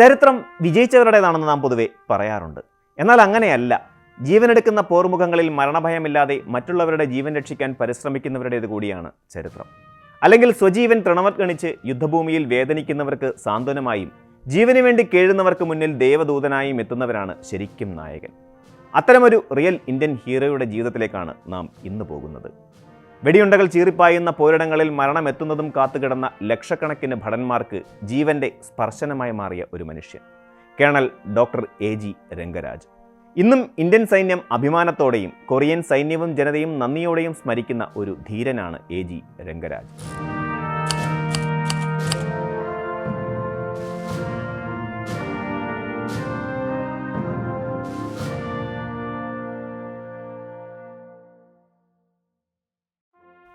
ചരിത്രം വിജയിച്ചവരുടേതാണെന്ന് നാം പൊതുവെ പറയാറുണ്ട്. എന്നാൽ അങ്ങനെയല്ല. ജീവനെടുക്കുന്ന പോർമുഖങ്ങളിൽ മരണഭയമില്ലാതെ മറ്റുള്ളവരുടെ ജീവൻ രക്ഷിക്കാൻ പരിശ്രമിക്കുന്നവരുടേത് കൂടിയാണ് ചരിത്രം. അല്ലെങ്കിൽ സ്വജീവൻ തൃണവത്ഗണിച്ച് യുദ്ധഭൂമിയിൽ വേദനിക്കുന്നവർക്ക് സാന്ത്വനമായും ജീവന് വേണ്ടി കേഴുന്നവർക്ക് മുന്നിൽ ദേവദൂതനായും എത്തുന്നവരാണ് ശരിക്കും നായകൻ. അത്തരമൊരു റിയൽ ഇന്ത്യൻ ഹീറോയുടെ ജീവിതത്തിലേക്കാണ് നാം ഇന്ന് പോകുന്നത്. വെടിയുണ്ടകൾ ചീറിപ്പായുന്ന പോരിടങ്ങളിൽ മരണമെത്തുന്നതും കാത്തുകിടന്ന ലക്ഷക്കണക്കിന് ഭടന്മാർക്ക് ജീവന്റെ സ്പർശനമായി മാറിയ ഒരു മനുഷ്യൻ. Colonel doctor A G Rangaraj. ഇന്നും ഇന്ത്യൻ സൈന്യം അഭിമാനത്തോടെയും കൊറിയൻ സൈന്യവും ജനതയും നന്ദിയോടെയും സ്മരിക്കുന്ന ഒരു ധീരനാണ് എ ജി രംഗരാജ്.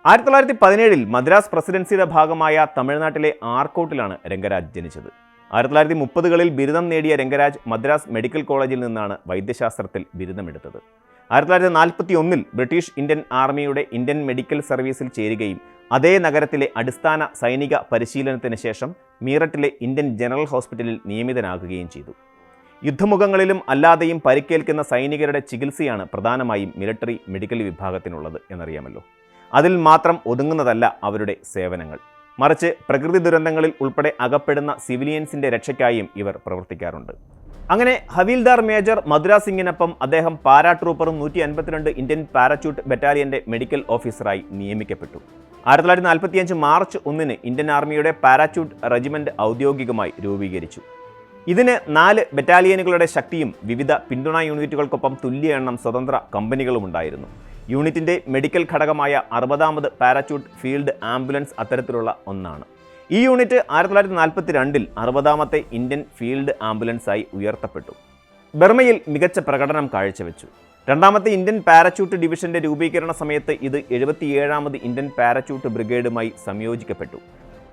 ആയിരത്തി തൊള്ളായിരത്തി പതിനേഴിൽ മദ്രാസ് പ്രസിഡൻസിയുടെ ഭാഗമായ തമിഴ്നാട്ടിലെ ആർക്കോട്ടിലാണ് രംഗരാജ് ജനിച്ചത്. ആയിരത്തി തൊള്ളായിരത്തി മുപ്പതുകളിൽ ബിരുദം നേടിയ രംഗരാജ് മദ്രാസ് മെഡിക്കൽ കോളേജിൽ നിന്നാണ് വൈദ്യശാസ്ത്രത്തിൽ ബിരുദമെടുത്തത്. ആയിരത്തി തൊള്ളായിരത്തി നാൽപ്പത്തി ഒന്നിൽ ബ്രിട്ടീഷ് ഇന്ത്യൻ ആർമിയുടെ ഇന്ത്യൻ മെഡിക്കൽ സർവീസിൽ ചേരുകയും അതേ നഗരത്തിലെ അടിസ്ഥാന സൈനിക പരിശീലനത്തിന് ശേഷം മീററ്റിലെ ഇന്ത്യൻ ജനറൽ ഹോസ്പിറ്റലിൽ നിയമിതനാകുകയും ചെയ്തു. യുദ്ധമുഖങ്ങളിലും അല്ലാതെയും പരിക്കേൽക്കുന്ന സൈനികരുടെ ചികിത്സയാണ് പ്രധാനമായും മിലിറ്ററി മെഡിക്കൽ വിഭാഗത്തിനുള്ളത് എന്നറിയാമല്ലോ. അതിൽ മാത്രം ഒതുങ്ങുന്നതല്ല അവരുടെ സേവനങ്ങൾ. മറിച്ച് പ്രകൃതി ദുരന്തങ്ങളിൽ ഉൾപ്പെടെ അകപ്പെടുന്ന സിവിലിയൻസിന്റെ രക്ഷയ്ക്കായും ഇവർ പ്രവർത്തിക്കാറുണ്ട്. അങ്ങനെ ഹവീൽദാർ മേജർ മധുര സിംഗിനൊപ്പം അദ്ദേഹം പാരാട്രൂപ്പറും നൂറ്റി അൻപത്തിരണ്ട് ഇന്ത്യൻ പാരച്യൂട്ട് ബറ്റാലിയന്റെ മെഡിക്കൽ ഓഫീസറായി നിയമിക്കപ്പെട്ടു. ആയിരത്തി തൊള്ളായിരത്തി നാൽപ്പത്തിയഞ്ച് മാർച്ച് ഒന്നിന് ഇന്ത്യൻ ആർമിയുടെ പാരാച്യൂട്ട് റെജിമെന്റ് ഔദ്യോഗികമായി രൂപീകരിച്ചു. ഇതിന് നാല് ബറ്റാലിയനുകളുടെ ശക്തിയും വിവിധ പിന്തുണ യൂണിറ്റുകൾക്കൊപ്പം തുല്യ എണ്ണം സ്വതന്ത്ര കമ്പനികളും യൂണിറ്റിന്റെ മെഡിക്കൽ ഘടകമായ അറുപതാമത് പാരാച്യൂട്ട് ഫീൽഡ് ആംബുലൻസ് അത്തരത്തിലുള്ള ഒന്നാണ്. ഈ യൂണിറ്റ് ആയിരത്തി തൊള്ളായിരത്തി നാൽപ്പത്തി രണ്ടിൽ അറുപതാമത്തെ ഇന്ത്യൻ ഫീൽഡ് ആംബുലൻസായി ഉയർത്തപ്പെട്ടു. ബർമയിൽ മികച്ച പ്രകടനം കാഴ്ചവെച്ചു. രണ്ടാമത്തെ ഇന്ത്യൻ പാരച്യൂട്ട് ഡിവിഷന്റെ രൂപീകരണ സമയത്ത് ഇത് എഴുപത്തിയേഴാമത് ഇന്ത്യൻ പാരച്യൂട്ട് ബ്രിഗേഡുമായി സംയോജിക്കപ്പെട്ടു.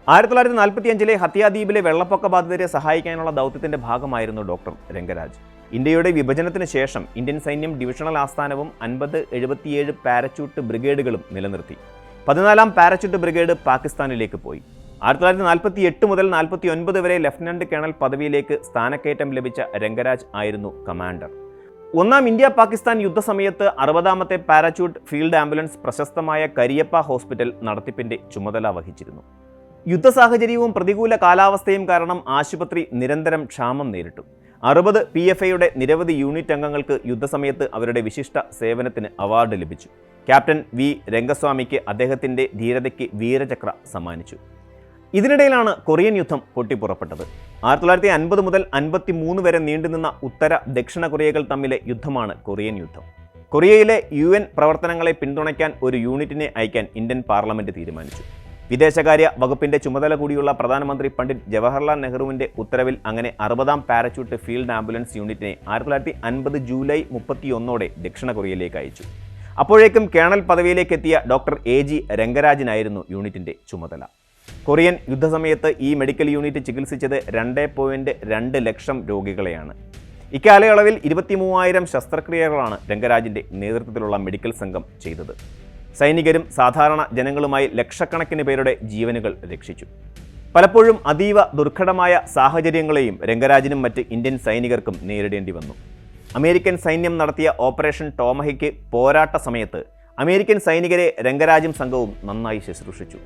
ആയിരത്തി തൊള്ളായിരത്തി നാൽപ്പത്തി അഞ്ചിലെ ഹത്യാദ്വീപിലെ വെള്ളപ്പൊക്ക ബാധിതരെ സഹായിക്കാനുള്ള ദൗത്യത്തിന്റെ ഭാഗമായിരുന്നു ഡോക്ടർ രംഗരാജ്. ഇന്ത്യയുടെ വിഭജനത്തിന് ശേഷം ഇന്ത്യൻ സൈന്യം ഡിവിഷണൽ ആസ്ഥാനവും അൻപത് എഴുപത്തിയേഴ് പാരച്യൂട്ട് ബ്രിഗേഡുകളും നിലനിർത്തി. പതിനാലാം പാരച്യൂട്ട് ബ്രിഗേഡ് പാകിസ്ഥാനിലേക്ക് പോയി. ആയിരത്തി തൊള്ളായിരത്തി നാൽപ്പത്തി എട്ട് മുതൽ നാൽപ്പത്തി ഒൻപത് വരെ ലഫ്റ്റനന്റ് കേണൽ പദവിയിലേക്ക് സ്ഥാനക്കയറ്റം ലഭിച്ച രംഗരാജ് ആയിരുന്നു കമാൻഡർ. ഒന്നാം ഇന്ത്യ പാകിസ്ഥാൻ യുദ്ധസമയത്ത് അറുപതാമത്തെ പാരച്യൂട്ട് ഫീൽഡ് ആംബുലൻസ് പ്രശസ്തമായ കരിയപ്പ ഹോസ്പിറ്റൽ നടത്തിപ്പിന്റെ ചുമതല വഹിച്ചിരുന്നു. യുദ്ധ സാഹചര്യവും പ്രതികൂല കാലാവസ്ഥയും കാരണം ആശുപത്രി നിരന്തരം ക്ഷാമം നേരിട്ടു. അറുപത് പി എഫ് ഐയുടെ നിരവധി യൂണിറ്റ് അംഗങ്ങൾക്ക് യുദ്ധസമയത്ത് അവരുടെ വിശിഷ്ട സേവനത്തിന് അവാർഡ് ലഭിച്ചു. ക്യാപ്റ്റൻ വി രംഗസ്വാമിക്ക് അദ്ദേഹത്തിന്റെ ധീരതയ്ക്ക് വീരചക്ര സമ്മാനിച്ചു. ഇതിനിടയിലാണ് കൊറിയൻ യുദ്ധം പൊട്ടിപ്പുറപ്പെട്ടത്. ആയിരത്തി തൊള്ളായിരത്തി അൻപത് മുതൽ അൻപത്തി മൂന്ന് വരെ നീണ്ടുനിന്ന ഉത്തര ദക്ഷിണ കൊറിയകൾ തമ്മിലെ യുദ്ധമാണ് കൊറിയൻ യുദ്ധം. കൊറിയയിലെ യു പ്രവർത്തനങ്ങളെ പിന്തുണയ്ക്കാൻ ഒരു യൂണിറ്റിനെ അയക്കാൻ ഇന്ത്യൻ പാർലമെന്റ് തീരുമാനിച്ചു. വിദേശകാര്യ വകുപ്പിന്റെ ചുമതല കൂടിയുള്ള പ്രധാനമന്ത്രി പണ്ഡിറ്റ് ജവഹർലാൽ നെഹ്റുവിന്റെ ഉത്തരവിൽ അങ്ങനെ അറുപതാം പാരച്യൂട്ട് ഫീൽഡ് ആംബുലൻസ് യൂണിറ്റിനെ ആയിരത്തി തൊള്ളായിരത്തി അൻപത് ജൂലൈ മുപ്പത്തിയൊന്നോടെ ദക്ഷിണ കൊറിയയിലേക്ക് അയച്ചു. അപ്പോഴേക്കും കേണൽ പദവിയിലേക്ക് എത്തിയ ഡോക്ടർ എ ജി രംഗരാജനായിരുന്നു യൂണിറ്റിന്റെ ചുമതല. കൊറിയൻ യുദ്ധസമയത്ത് ഈ മെഡിക്കൽ യൂണിറ്റ് ചികിത്സിച്ചത് രണ്ട് പോയിന്റ് രണ്ട് ലക്ഷം രോഗികളെയാണ്. ഇക്കാലയളവിൽ ഇരുപത്തി മൂവായിരം ശസ്ത്രക്രിയകളാണ് രംഗരാജിന്റെ നേതൃത്വത്തിലുള്ള മെഡിക്കൽ സംഘം ചെയ്തത്. സൈനികരും സാധാരണ ജനങ്ങളുമായി ലക്ഷക്കണക്കിന് പേരുടെ ജീവനുകൾ രക്ഷിച്ചു. പലപ്പോഴും അതീവ ദുർഘടമായ സാഹചര്യങ്ങളെയും രംഗരാജിനും മറ്റ് ഇന്ത്യൻ സൈനികർക്കും നേരിടേണ്ടി വന്നു. അമേരിക്കൻ സൈന്യം നടത്തിയ ഓപ്പറേഷൻ ടോമഹയ്ക്ക് പോരാട്ട സമയത്ത് അമേരിക്കൻ സൈനികരെ രംഗരാജും സംഘവും നന്നായി ശുശ്രൂഷിച്ചു.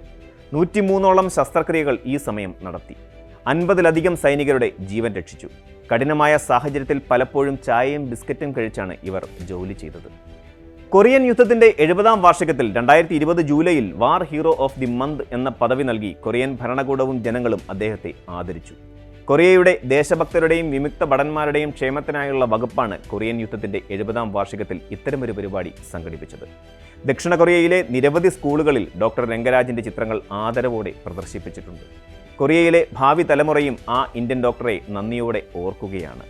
നൂറ്റിമൂന്നോളം ശസ്ത്രക്രിയകൾ ഈ സമയം നടത്തി. അൻപതിലധികം സൈനികരുടെ ജീവൻ രക്ഷിച്ചു. കഠിനമായ സാഹചര്യത്തിൽ പലപ്പോഴും ചായയും ബിസ്ക്കറ്റും കഴിച്ചാണ് ഇവർ ജോലി ചെയ്തത്. കൊറിയൻ യുദ്ധത്തിന്റെ എഴുപതാം വാർഷികത്തിൽ രണ്ടായിരത്തി ഇരുപത് ജൂലൈയിൽ war hero of the month എന്ന പദവി നൽകി കൊറിയൻ ഭരണകൂടവും ജനങ്ങളും അദ്ദേഹത്തെ ആദരിച്ചു. കൊറിയയുടെ ദേശഭക്തരുടെയും വിമുക്ത ഭടന്മാരുടെയും ക്ഷേമത്തിനായുള്ള വകുപ്പാണ് കൊറിയൻ യുദ്ധത്തിന്റെ എഴുപതാം വാർഷികത്തിൽ ഇത്തരമൊരു പരിപാടി സംഘടിപ്പിച്ചത്. ദക്ഷിണ കൊറിയയിലെ നിരവധി സ്കൂളുകളിൽ ഡോക്ടർ രംഗരാജിന്റെ ചിത്രങ്ങൾ ആദരവോടെ പ്രദർശിപ്പിച്ചിട്ടുണ്ട്. കൊറിയയിലെ ഭാവി തലമുറയും ആ ഇന്ത്യൻ ഡോക്ടറെ നന്ദിയോടെ ഓർക്കുകയാണ്.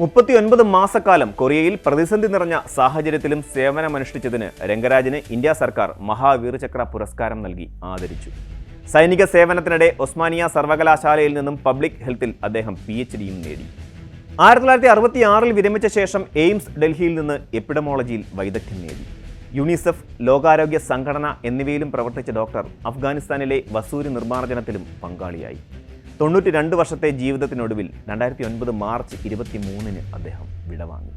മുപ്പത്തിയൊൻപത് മാസക്കാലം കൊറിയയിൽ പ്രതിസന്ധി നിറഞ്ഞ സാഹചര്യത്തിലും സേവനമനുഷ്ഠിച്ചതിന് രംഗരാജിന് ഇന്ത്യ സർക്കാർ മഹാവീർ ചക്ര പുരസ്കാരം നൽകി ആദരിച്ചു. സൈനിക സേവനത്തിനിടെ ഒസ്മാനിയ സർവകലാശാലയിൽ നിന്നും പബ്ലിക് ഹെൽത്തിൽ അദ്ദേഹം പി എച്ച് ഡിയും നേടി. ആയിരത്തി തൊള്ളായിരത്തി അറുപത്തി ആറിൽ വിരമിച്ച ശേഷം എയിംസ് ഡൽഹിയിൽ നിന്ന് എപ്പിഡമോളജിയിൽ വൈദഗ്ധ്യം നേടി. യുണിസെഫ് ലോകാരോഗ്യ സംഘടന എന്നിവയിലും പ്രവർത്തിച്ച ഡോക്ടർ അഫ്ഗാനിസ്ഥാനിലെ വസൂരി നിർമ്മാർജനത്തിലും പങ്കാളിയായി. തൊണ്ണൂറ്റി രണ്ട് വർഷത്തെ ജീവിതത്തിനൊടുവിൽ രണ്ടായിരത്തി ഒൻപത് മാർച്ച് ഇരുപത്തി മൂന്നിന് അദ്ദേഹം വിടവാങ്ങി.